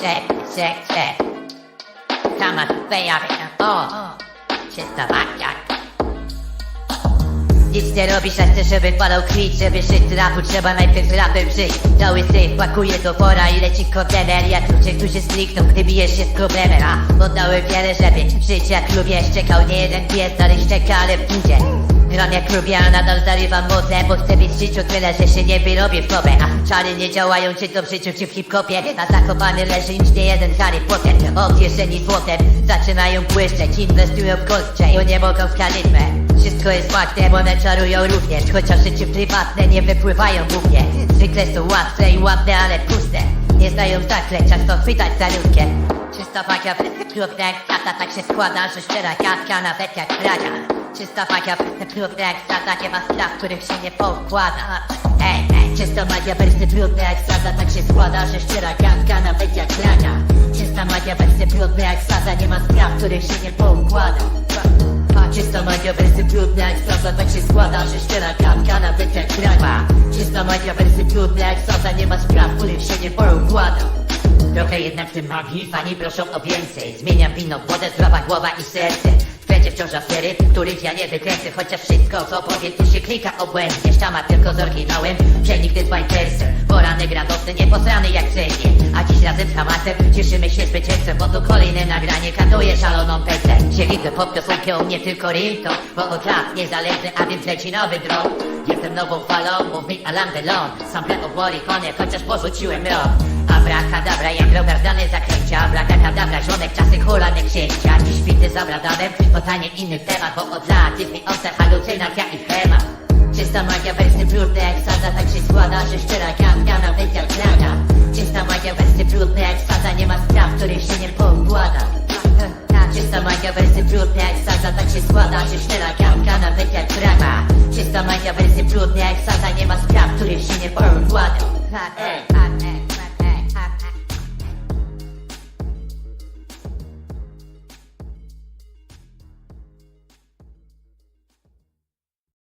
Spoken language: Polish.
check, check, check. Sama feja, o, czysta makiak. Nic nie robisz, a chcesz, żeby falał kwit Żeby żyć z rapu, trzeba najpierw rapem żyć. Cały syf pakuje do pora i leci kontener Jak ludzie, którzy znikną, gdy bijesz się z problemem. A oddałem wiele, żeby żyć jak lubię. Szczekał nie jeden pies, dalej szczeka, ale w budzie Gram jak lubię, nadal zarywam moce Bo chcę mieć w życiu tyle, że się nie wyrobię w probę A czary nie działają, czy to w życiu, czy w hip-hopie. A zakopany leży im nie jeden Harry Potter. Od kieszeni złotem zaczynają błyszczeć Inwestują w kostcze, bo nie mogą w charyzmę wszystko jest faktem, one czarują również. Chociaż życie prywatne nie wypływają głównie. Zwykle są łatwe i ładne, ale puste. Nie znają zakle, czas to chwytać za ludzkie Czysta fakia, trudne jak kata Tak się składa, że szczera gadka nawet jak braga Czysta fakia, trudne jak strata Nie ma spraw, których się nie poukłada Ej, ej, czysta magia, wersy brudne jak sada Tak się składa, że szczera gadka nawet jak braga Czysta magia, wersy brudne jak sada Nie ma spraw, których się nie poukłada czysta magia wersy brudne jak straza Tak się składa, że szczera gadka nawet jak braga Czysta magia wersy brudne jak straza Nie ma spraw, których się nie poukłada Trochę jednak w tym magii, fani proszą o więcej. Zmieniam wino wodę, zdrowa głowa i serce wciąż afery, których ja nie wykręcę Chociaż wszystko co powiem tu się klika obłędnie. Sztama tylko z oryginałem, przenigdy z Vipersem Poranek radosny, nieposrany jak cennie A dziś razem z Hamasem cieszymy się zwycięstwem Bo to kolejne nagranie katuje szaloną pecę Siedzę pod piosenkę u mnie tylko Rinto Bo od lat niezależny, a więc leci nowy dron. Jestem nową falą, mów mi Alan Delon Sample o Morricone, chociaż porzuciłem rok. Abracadabra jak rogardane zaklęcia Abracadabra, żonek czasy hulanek księcia Dziś bity z Abradanem, totalnie inny temat Bo od lat jest mi oce halucynacja i schemat Czysta magia, wersy brudne jak Tak się składa, że szczera gadka nawet jak draga Czysta magia, wersy brudne jak Nie ma spraw, których się nie poukłada Czysta magia, wersy brudne jak Tak się składa, że szczera gadka nawet jak draga Czysta magia, wersy brudne jak Nie ma spraw, których się nie poukłada Ej.